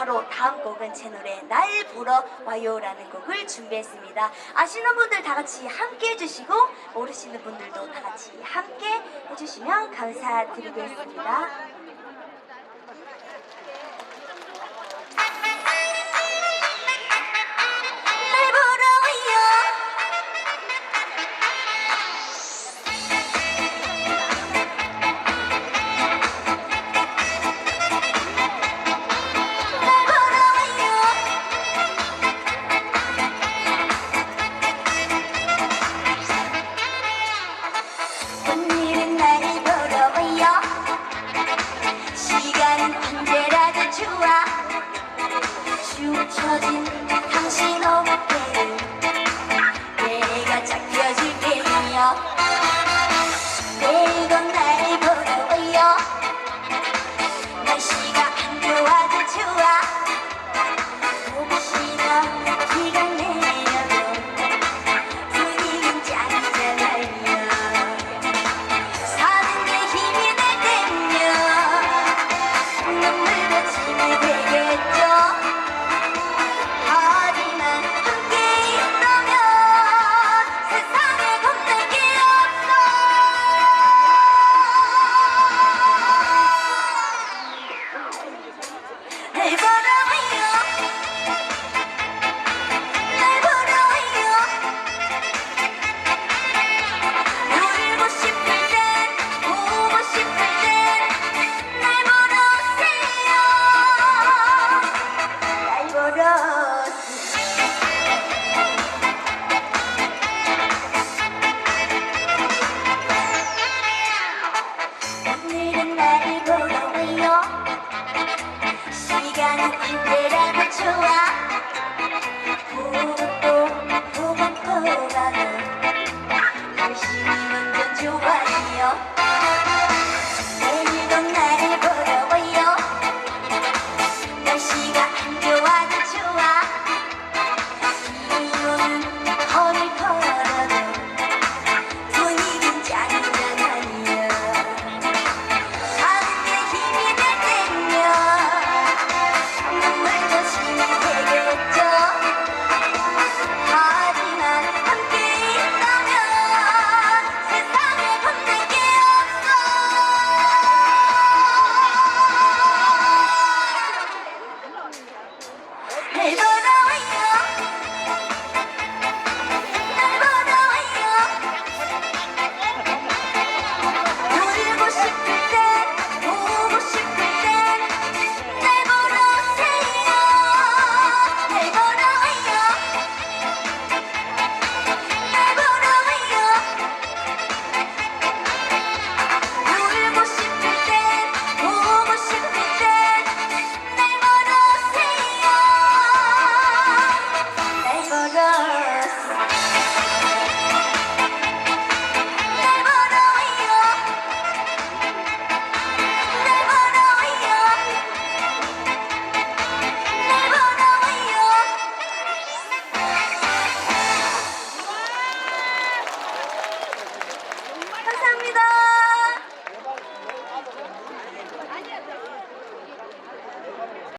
바로 다음 곡은 채널의 날 보러 와요라는 곡을 준비했습니다. 아시는 분들 다 같이 함께 해주시고 모르시는 분들도 다 같이 함께 해주시면 감사드리겠습니다. 네가 나쁜 데라고 좋아. 감사합니다.